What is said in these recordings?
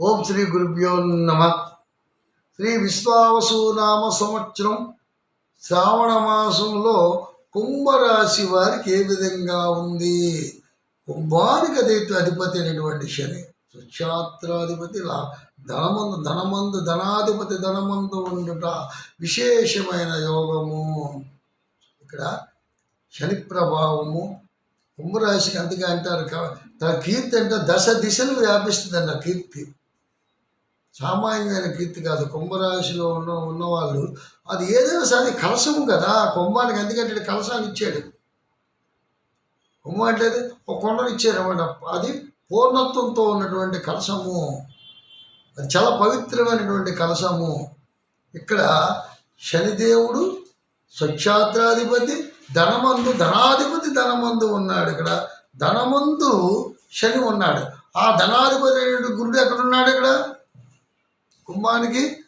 ఓం శ్రీ గురుభ్యో నమ. శ్రీ విశ్వావసు నామ సంవత్సరం. శ్రావణ మాసంలో కుంభరాశి వారికి ఏ విధంగా ఉంది? కుంభానికి అదే అధిపతి అయినటువంటి శని. సుక్షాత్రాధిపతి లా ధనమందు ధనమందు ధనాధిపతి ధనమందు ఉండుట విశేషమైన యోగము. ఇక్కడ శని ప్రభావము. కుంభరాశికి అందుకే అంటారు తన కీర్తి అంటే దశ దిశలు వ్యాపిస్తుంది అన్న కీర్తి. సామాన్యమైన కీర్తి కాదు. కుంభరాశిలో ఉన్న ఉన్నవాళ్ళు అది ఏదైనా సరే కలశము కదా. కుంభానికి ఎందుకంటే కలశాన్ని ఇచ్చాడు. కుంభం అంటే ఒక కొండను ఇచ్చాడు అనమాట అది పూర్ణత్వంతో ఉన్నటువంటి కలశము. అది చాలా పవిత్రమైనటువంటి కలశము. ఇక్కడ శనిదేవుడు స్వచ్ఛాత్రాధిపతి ధనమందు ధనాధిపతి ధనమందు ఉన్నాడు ఇక్కడ. ధనమందు శని ఉన్నాడు. ఆ ధనాధిపతి అయినటువంటి గురుడు ఎక్కడున్నాడు ఇక్కడ? కుంభానికి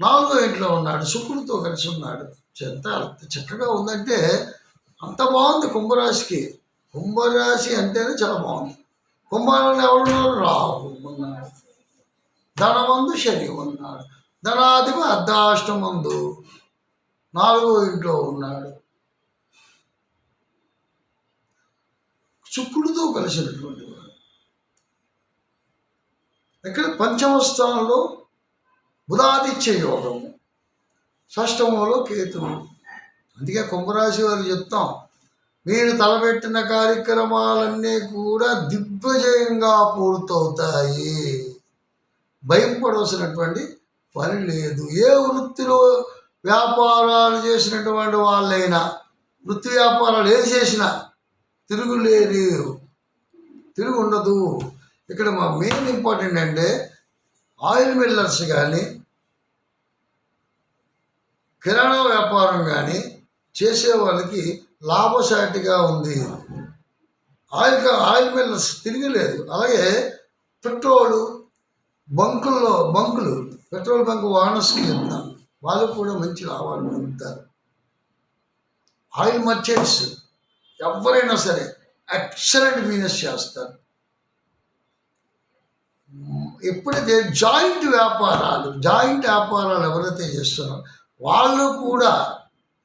నాలుగో ఇంట్లో ఉన్నాడు శుక్రుడితో కలిసి ఉన్నాడు. ఎంత చక్కగా ఉందంటే అంత బాగుంది కుంభరాశికి. కుంభరాశి అంటేనే చాలా బాగుంది. కుంభంలో ఎవరున్నారు రాహు ఉన్నాడు. ధనమందు శని ఉన్నాడు. ధనాధిప అర్ధాష్టమందు నాలుగో ఇంట్లో ఉన్నాడు. శుక్రుడితో కలిసినటువంటి ఇక్కడ పంచమ స్థానంలో బుధాదిత్య యోగము షష్టమంలో కేతువు అందుకే కుంభరాశి వారు చెప్తాం మీరు తలపెట్టిన కార్యక్రమాలన్నీ కూడా దిగ్విజయంగా పూర్తవుతాయి. భయపడవలసినటువంటి పని లేదు. ఏ వృత్తిలో వ్యాపారాలు చేసినటువంటి వాళ్ళైనా వృత్తి వ్యాపారాలు ఏది చేసినా తిరుగులేరు తిరుగు ఉండదు ఇక్కడ మా మెయిన్ ఇంపార్టెంట్ అంటే ఆయిల్ మిల్లర్స్ కానీ కిరాణా వ్యాపారం కానీ చేసే వాళ్ళకి లాభసాటిగా ఉంది. ఆయిల్ ఆయిల్ మిల్లర్స్ తిరగలేదు అలాగే పెట్రోలు బంకుల్లో బంకులు పెట్రోల్ బంక్ ఓనర్స్కి చెప్తాను వాళ్ళు కూడా మంచి లాభాలు పొందుతారు. ఆయిల్ మర్చెంట్స్ ఎవరైనా సరే ఎక్సలెంట్ బిజినెస్ చేస్తారు. ఎప్పుడైతే జాయింట్ వ్యాపారాలు జాయింట్ వ్యాపారాలు ఎవరైతే చేస్తున్నారో వాళ్ళు కూడా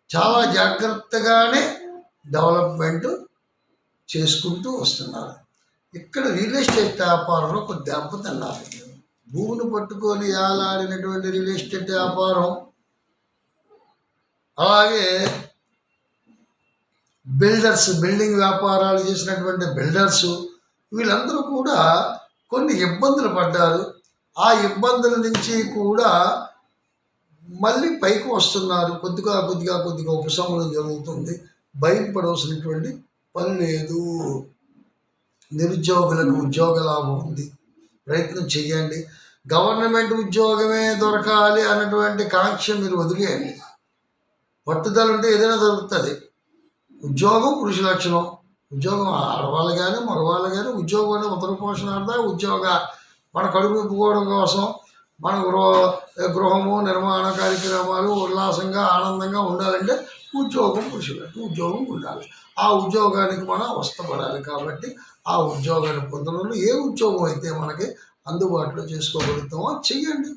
చాలా జాగ్రత్తగానే డెవలప్మెంట్ చేసుకుంటూ వస్తున్నారు. ఇక్కడ రియల్ ఎస్టేట్ వ్యాపారంలో కొద్ది దెబ్బతిన్నారు భూమిని పట్టుకొని ఆలాడినటువంటి రియల్ ఎస్టేట్ వ్యాపారం. అలాగే బిల్డర్స్ బిల్డింగ్ వ్యాపారాలు చేసినటువంటి బిల్డర్స్ వీళ్ళందరూ కూడా కొన్ని ఇబ్బందులు పడ్డారు. ఆ ఇబ్బందుల నుంచి కూడా మళ్ళీ పైకి వస్తున్నారు. కొద్దిగా కొద్దిగా కొద్దిగా ఉపశమనం జరుగుతుంది. భయపడవలసినటువంటి పని లేదు. నిరుద్యోగులకు ఉద్యోగ లాభం ఉంది. ప్రయత్నం చేయండి గవర్నమెంట్ ఉద్యోగమే దొరకాలి అన్నటువంటి కాంక్ష మీరు వదిలేయండి. పట్టుదల ఉంటే ఏదైనా దొరుకుతుంది. ఉద్యోగం పురుష లక్షణం. ఉద్యోగం ఆడవాళ్ళు కానీ మగవాళ్ళు కానీ ఉద్యోగం ఉత్తర పోషణార్థ ఉద్యోగ. మన కడుపు నింపుకోవడం కోసం మన గృహ గృహము నిర్మాణ కార్యక్రమాలు ఉల్లాసంగా ఆనందంగా ఉండాలంటే ఉద్యోగం పురుషులకు ఉద్యోగం ఉండాలి. ఆ ఉద్యోగానికి మనం అవస్థపడాలి కాబట్టి ఆ ఉద్యోగాన్ని పొందడంలో ఏ ఉద్యోగం అయితే మనకి అందుబాటులో చేసుకోగలుగుతామో చెయ్యండి.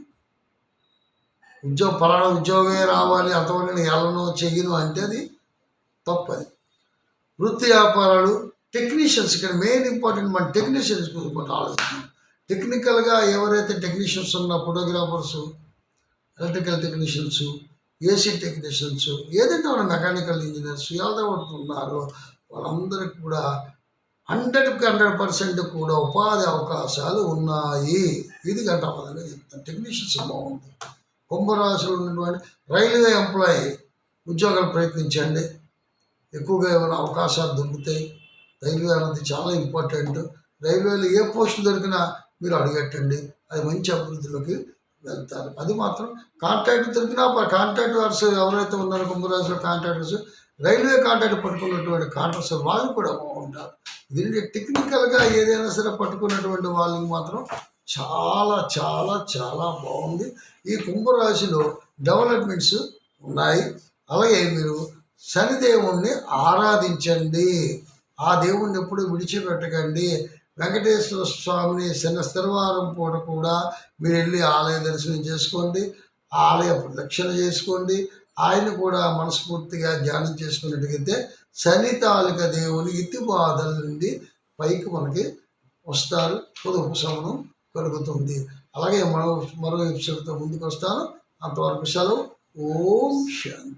ఉద్యోగ పలానా ఉద్యోగమే రావాలి అంతవరకు నేను ఎలను చెయ్యను అంటే అది తప్పది. వృత్తి వ్యాపారాలు టెక్నీషియన్స్ ఇక్కడ మెయిన్ ఇంపార్టెంట్ మన టెక్నీషియన్స్ గురించి ఆలోచిస్తున్నాం టెక్నికల్గా ఎవరైతే టెక్నీషియన్స్ ఉన్న photographers electrical technicians AC technicians ఏదైతే వాళ్ళ మెకానికల్ ఇంజనీర్స్ ఎవరైతే ఉన్నారు వాళ్ళందరికీ కూడా హండ్రెడ్కి హండ్రెడ్ పర్సెంట్ కూడా ఉపాధి అవకాశాలు ఉన్నాయి. ఇది గంటాపదంగా చెప్తాను. టెక్నీషియన్స్ బాగుంది కుంభరాశులు ఉన్నటువంటి రైల్వే ఎంప్లాయీ ఉద్యోగాలు ప్రయత్నించండి. ఎక్కువగా ఏమైనా అవకాశాలు దొరుకుతాయి. రైల్వే అనేది చాలా ఇంపార్టెంట్. రైల్వేలో ఏ పోస్ట్ దొరికినా మీరు అడిగట్టండి. అది మంచి అభివృద్ధిలోకి వెళ్తారు. అది మాత్రం కాంట్రాక్ట్ దొరికినా కాంట్రాక్ట్ వర్స్ ఎవరైతే ఉన్నారో కుంభరాశిలో కాంట్రాక్టర్స్ రైల్వే కాంట్రాక్ట్ పట్టుకున్నటువంటి కాంట్రాక్టర్స్ వాళ్ళు కూడా బాగుంటారు. దీనికి టెక్నికల్గా ఏదైనా సరే పట్టుకున్నటువంటి వాళ్ళకి మాత్రం చాలా చాలా చాలా బాగుంది. ఈ కుంభరాశిలో డెవలప్మెంట్స్ ఉన్నాయి. అలాగే మీరు శనిదేవుణ్ణి ఆరాధించండి. ఆ దేవుణ్ణి ఎప్పుడు విడిచిపెట్టకండి. వెంకటేశ్వర స్వామిని చిన్న స్థిరవారం పూట కూడా మీరు వెళ్ళి ఆలయ దర్శనం చేసుకోండి. ఆలయ ప్రదక్షిణ చేసుకోండి. ఆయన కూడా మనస్ఫూర్తిగా ధ్యానం చేసుకున్నట్టుగైతే శని తాలిక దేవుని ఇతి బాధల నుండి పైకి మనకి వస్తారు. ఉపశమనం కలుగుతుంది. అలాగే మరో మరో ఎపిసోడ్తో ముందుకు వస్తాను అంతవరకు సెలవు. ఓం శాంతి